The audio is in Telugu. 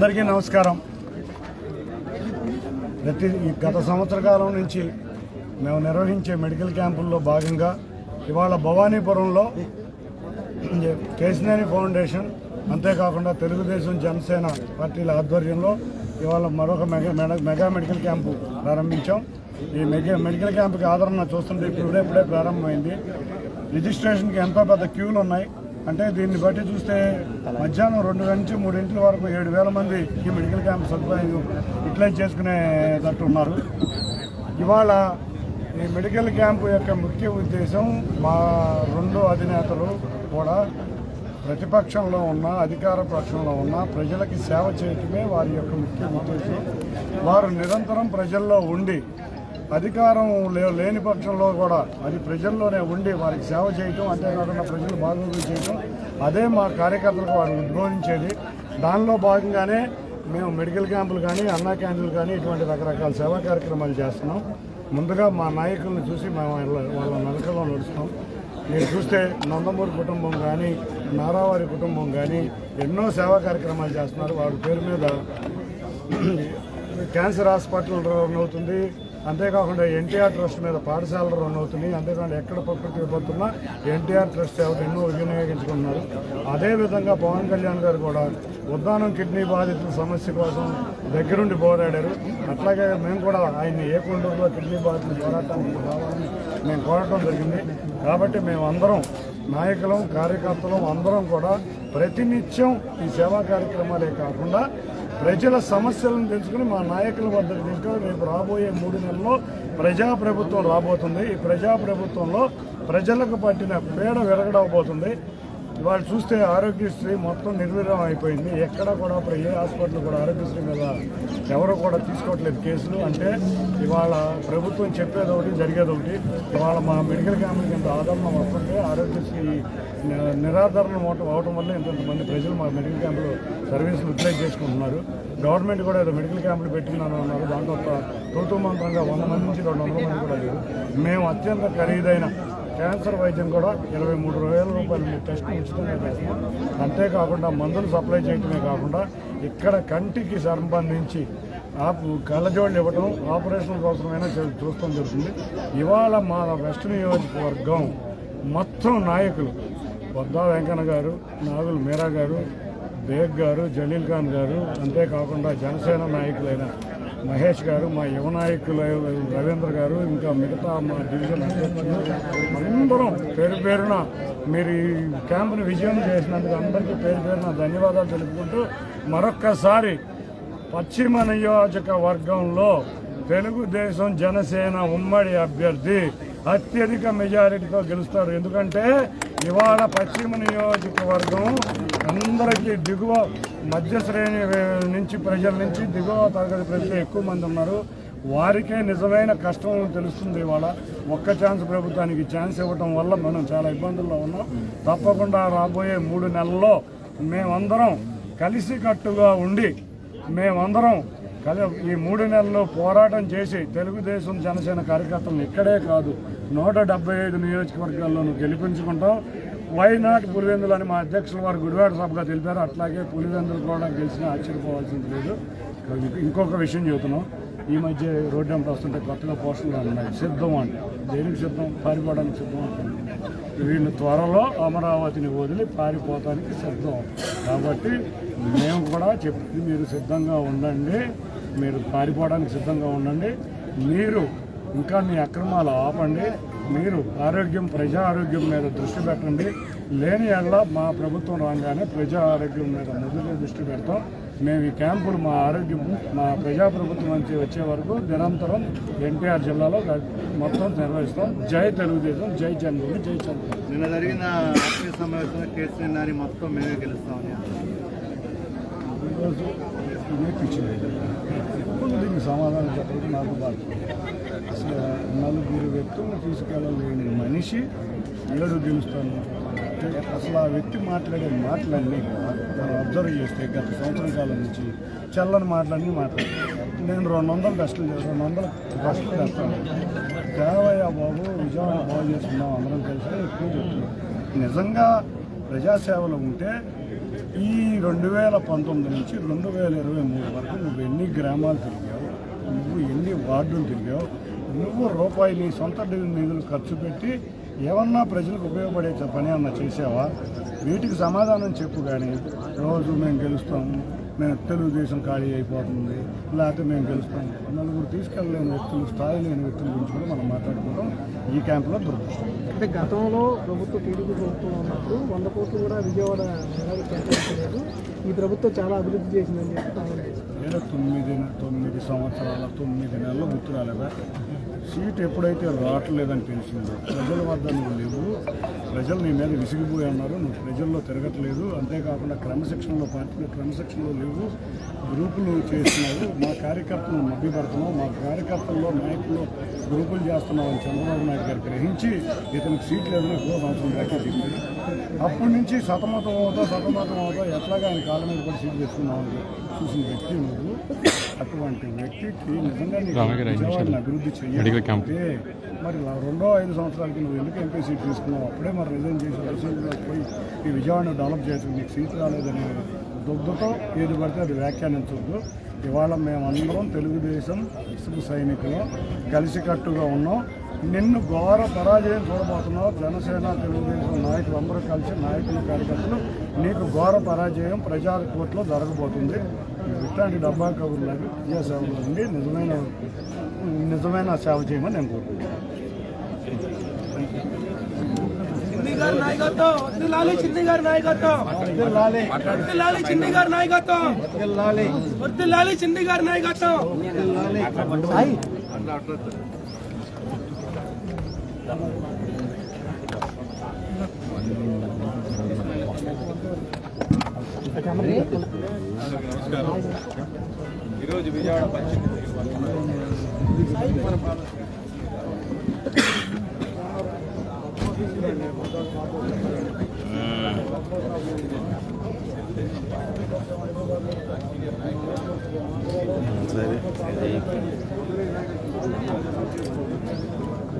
అందరికీ నమస్కారం. ప్రతి ఈ గత సంవత్సర కాలం నుంచి మేము నిర్వహించే మెడికల్ క్యాంపుల్లో భాగంగా ఇవాళ భవానీపురంలో కేసినేని ఫౌండేషన్ అంతేకాకుండా తెలుగుదేశం జనసేన పార్టీల ఆధ్వర్యంలో ఇవాళ మరొక mega mega- mega medical camp ప్రారంభించాం. ఈ మెగా మెడికల్ క్యాంపుకి ఆదరణ చూస్తుంటే ఇప్పుడే ఇప్పుడే ప్రారంభమైంది. రిజిస్ట్రేషన్కి ఎంతో పెద్ద క్యూలు ఉన్నాయి అంటే దీన్ని బట్టి చూస్తే మధ్యాహ్నం రెండు నుంచి మూడింటి వరకు ఏడు వేల మంది ఈ మెడికల్ క్యాంప్ సదుపాయం యూటిలైజ్ చేసుకునేటట్టు ఉన్నారు. ఇవాళ ఈ మెడికల్ క్యాంపు యొక్క ముఖ్య ఉద్దేశం మా రెండు అధినేతలు కూడా ప్రతిపక్షంలో ఉన్న అధికార పక్షంలో ఉన్న ప్రజలకి సేవ చేయటమే వారి యొక్క ముఖ్య ఉద్దేశం. వారు నిరంతరం ప్రజల్లో ఉండి అధికారం లే- లేని పక్షంలో కూడా అది ప్రజల్లోనే ఉండి వారికి సేవ చేయటం అంతేకాకుండా ప్రజలు బాగోగులు చేయటం అదే మా కార్యకర్తలకు వారు ఉద్బోధించేది దానిలో భాగంగానే మేము మెడికల్ క్యాంపులు కానీ అన్నా క్యాంపులు కానీ ఇటువంటి రకరకాల సేవా కార్యక్రమాలు చేస్తున్నాం. ముందుగా మా నాయకులను చూసి మేము వాళ్ళ వాళ్ళ నడుస్తాం. మీరు చూస్తే నందమూరి కుటుంబం కానీ నారావారి కుటుంబం కానీ ఎన్నో సేవా కార్యక్రమాలు చేస్తున్నారు. వారి పేరు మీద క్యాన్సర్ హాస్పిటల్ రన్ అవుతుంది. అంతేకాకుండా ఎన్టీఆర్ ట్రస్ట్ మీద పాఠశాలలు రన్ అవుతున్నాయి. అంతేకాకుండా ఎక్కడ ప్రకృతి విపత్తున్నా ఎన్టీఆర్ ట్రస్ట్ సేవలు ఎన్నో వినియోగించుకున్నారు అదేవిధంగా పవన్ కళ్యాణ్ గారు కూడా ఉద్దానం కిడ్నీ బాధితుల సమస్య కోసం దగ్గరుండి పోరాడారు. అట్లాగే మేము కూడా ఆయన్ని ఏ కొండూరులో కిడ్నీ బాధితులు పోరాటానికి రావాలని మేము కోరటం జరిగింది. కాబట్టి మేమందరం నాయకులం కార్యకర్తలం అందరం కూడా ప్రతినిత్యం ఈ సేవా కార్యక్రమాలే కాకుండా ప్రజల సమస్యలను తెలుసుకుని మా నాయకుల వద్దకు తీసుకొని రేపు రాబోయే మూడు నెలల్లో ప్రజాప్రభుత్వం రాబోతుంది. ఈ ప్రజాప్రభుత్వంలో ప్రజలకు పట్టిన పేడ విరగడవబోతుంది. ఇవాళ చూస్తే ఆరోగ్యశ్రీ మొత్తం నిర్వీర్యం అయిపోయింది. ఎక్కడ కూడా ఇప్పుడు ఏ హాస్పిటల్ కూడా ఆరోగ్యశ్రీ మీద ఎవరు కూడా తీసుకోవట్లేదు కేసులు. అంటే ఇవాళ ప్రభుత్వం చెప్పేది ఒకటి జరిగేది ఒకటి ఇవాళ మా మెడికల్ క్యాంపులకి కింద ఆదరణ వస్తుంటే ఆరోగ్యశ్రీ నిరాధారణ అవటం వల్ల ఇంతమంది ప్రజలు మా మెడికల్ క్యాంపులో సర్వీసులు యూటిలైజ్ చేసుకుంటున్నారు. గవర్నమెంట్ కూడా ఏదో మెడికల్ క్యాంపులు పెట్టిందని అన్నారు. దాంట్లో ఒక మంత్రంగా వంద మంది నుంచి రెండు వందల మంది కూడా లేదు మేము అత్యంత ఖరీదైన క్యాన్సర్ వైద్యం కూడా ఇరవై మూడు వేల రూపాయలు మీ టెస్ట్ ఉచితంగా చేస్తాం అంతేకాకుండా మందులు సప్లై చేయటమే కాకుండా ఇక్కడ కంటికి సంబంధించి ఆపు కళ్ళజోళ్ళు ఇవ్వటం ఆపరేషన్ అవసరమైన చూస్తాం జరుగుతుంది. ఇవాళ మా వెస్ట్ నియోజకవర్గం మొత్తం నాయకులు బొద్దా వెంకన్న గారు నాగుల్ మీరా గారు బేగ్ గారు జలీల్ ఖాన్ గారు అంతేకాకుండా జనసేన నాయకులైన మహేష్ గారు మా యువ నాయకులు రవీంద్ర గారు ఇంకా మిగతా మా డివిజన్ అందరం పేరు పేరున మీరు ఈ క్యాంపును విజయం చేసినందుకు అందరికీ పేరు పేరున ధన్యవాదాలు తెలుపుకుంటూ మరొక్కసారి పశ్చిమ నియోజకవర్గంలో తెలుగుదేశం జనసేన ఉమ్మడి అభ్యర్థి అత్యధిక మెజారిటీతో గెలుస్తారు. ఎందుకంటే ఇవాళ పశ్చిమ నియోజకవర్గం అందరికీ దిగువ మధ్య శ్రేణి నుంచి ప్రజల నుంచి దిగువ తరగతి ప్రజలు ఎక్కువ మంది ఉన్నారు. వారికే నిజమైన కష్టం తెలుస్తుంది ఇవాళ. ఒక్క ఛాన్స్ ప్రభుత్వానికి ఛాన్స్ ఇవ్వటం వల్ల మనం చాలా ఇబ్బందుల్లో ఉన్నాం. తప్పకుండా రాబోయే మూడు నెలల్లో మేమందరం కలిసికట్టుగా ఉండి మేమందరం కలి ఈ మూడు నెలల్లో పోరాటం చేసి తెలుగుదేశం జనసేన కార్యకర్తలను ఇక్కడే కాదు నూట డెబ్బై ఐదు నియోజకవర్గాల్లోనూ గెలిపించుకుంటాం. వైనాట్ పులివెందులు అని మా అధ్యక్షులు వారు గుడివాడ సభగా తెలిపారు. అట్లాగే పులివెందులు కూడా గెలిచినా ఆశ్చర్యపోవాల్సింది లేదు. ఇంకొక విషయం చెబుతున్నాం. ఈ మధ్య రోడ్డు వెంట వస్తుంటే కొత్తగా పోస్టులు ఉన్నాయి. సిద్ధం అంటే. దేనికి సిద్ధం? పారిపోవడానికి సిద్ధం అంటుంది వీళ్ళు త్వరలో అమరావతిని వదిలి పారిపోవడానికి సిద్ధం. కాబట్టి మేము కూడా చెప్పి మీరు సిద్ధంగా ఉండండి. మీరు పారిపోవడానికి సిద్ధంగా ఉండండి. మీరు ఇంకా మీ అక్రమాలు ఆపండి. మీరు ఆరోగ్యం ప్రజా ఆరోగ్యం మీద దృష్టి పెట్టండి. లేని ఎడల మా ప్రభుత్వం రాగానే ప్రజా ఆరోగ్యం మీద మొదటి దృష్టి పెడతాం. మేము ఈ క్యాంపులు మా ఆరోగ్యం మా ప్రజా ప్రభుత్వం నుంచి వచ్చే వరకు నిరంతరం ఎన్టీఆర్ జిల్లాలో మొత్తం నిర్వహిస్తాం. జై తెలుగుదేశం జై చంద్రుడు జై చంద్రుడు నిన్న జరిగిన సమావేశంలో కేసీఆర్ మొత్తం మేమే గెలుస్తామని ఈరోజు ఇదే ఇప్పుడు దీనికి సమాధానం చెప్పడం నాకు బాధ అసలు నలుగురు వ్యక్తులను తీసుకెళ్ళలేని మనిషి ఏడు గెలుస్తాను అసలు ఆ వ్యక్తి మాట్లాడే మాటలన్నీ మనం అబ్జర్వ్ చేస్తే గత సంవత్సరం కాలం నుంచి చల్లని మాటలన్నీ మాట్లాడారు నేను రెండు వందల టెస్టులు రెండు వందల టెస్టులు చేస్తాను దేవయ్య బాబు విజయవాడ బాగు చేస్తున్నాం అందరం కలిసి ఎక్కువ చెప్తున్నాం నిజంగా ప్రజాసేవలు ఉంటే ఈ రెండు వేల పంతొమ్మిది నుంచి రెండు వేల ఇరవై మూడు వరకు నువ్వు ఎన్ని గ్రామాలు తిరిగావు నువ్వు ఎన్ని వార్డులు తిరిగావు నువ్వు రూపాయి నీ సొంత నిధులు ఖర్చు పెట్టి ఏమన్నా ప్రజలకు ఉపయోగపడే పని అన్నా చేసావా వీటికి సమాధానం చెప్పు కానీ రోజు మేము గెలుస్తాము. మేము తెలుగుదేశం ఖాళీ అయిపోతుంది. లేకపోతే మేము గెలుస్తాం. నలుగురు తీసుకెళ్ళలేని వ్యక్తులు స్థాయి లేని వ్యక్తుల గురించి కూడా మనం మాట్లాడుకుంటాం. ఈ క్యాంపులో దొరుకుతాం అంటే గతంలో ప్రభుత్వం టీడీపీ ప్రభుత్వం ఉన్నప్పుడు వంద కోట్లు కూడా విజయవాడ కేటాయించలేదు. ఈ ప్రభుత్వం చాలా అభివృద్ధి చేసిందని చెప్పి తొమ్మిది తొమ్మిది సంవత్సరాల తొమ్మిది నెలలు గుర్తు రాలేదా? సీట్ ఎప్పుడైతే రావట్లేదని తెలిసిందో ప్రజల వద్ద నువ్వు లేవు. ప్రజలు నీ మీద విసిగిపోయి ఉన్నారు. నువ్వు ప్రజల్లో తిరగట్లేదు. అంతేకాకుండా క్రమశిక్షణలో పార్టీలో క్రమశిక్షణలో లేవు. గ్రూపులు చేస్తున్నావు మా కార్యకర్తలను మభ్యపెడుతున్నావు మా కార్యకర్తల్లో నాయకులు గ్రూపులు చేస్తున్నావు అని చంద్రబాబు నాయుడు గారు గ్రహించి ఇతనికి సీట్ లేదని ఎక్కువ సంవత్సరం దాకా చెప్పింది అప్పటి నుంచి సతమతం అవుతా సతమతం అవుతా ఎట్లాగా ఆయన కాళ్ళ మీద కూడా సీట్ తెచ్చుకున్నావు అని చూసిన వ్యక్తి నువ్వు. అటువంటి వ్యక్తికి నిజంగా నీకు విజయవాడని అభివృద్ధి క్యాంప్ మరి రెండో ఐదు సంవత్సరాలకి నువ్వు ఎందుకు ఎంపీ సీట్ తీసుకున్నావు? అప్పుడే మరి రిజైన్ చేసి రీసెంట్గా పోయి ఈ విజయవాడను డెవలప్ చేసి నీకు సీట్ రాలేదని దుగ్ధతో ఏది పడితే అది వ్యాఖ్యానించొద్దు. ఇవాళ మేమందరం తెలుగుదేశం ఇసుకు సైనికులు కలిసికట్టుగా ఉన్నాం. నిన్ను ఘోర పరాజయం చూడబోతున్నావు. జనసేన తెలుగుదేశం నాయకులు అందరూ కలిసి నాయకులు కార్యకర్తలు నీకు ఘోర పరాజయం ప్రజా కోర్టులో జరగబోతుంది. ఇట్లాంటి డబ్బా కబుర్లాగా విజయ సేవలు ఉండి నిజమైన నిజమైన సేవ చేయమని నేను కోరుకుంటున్నాను. నాయకత్వం. నాయకత్వం ఈరోజు విజయవాడ పశ్చిమ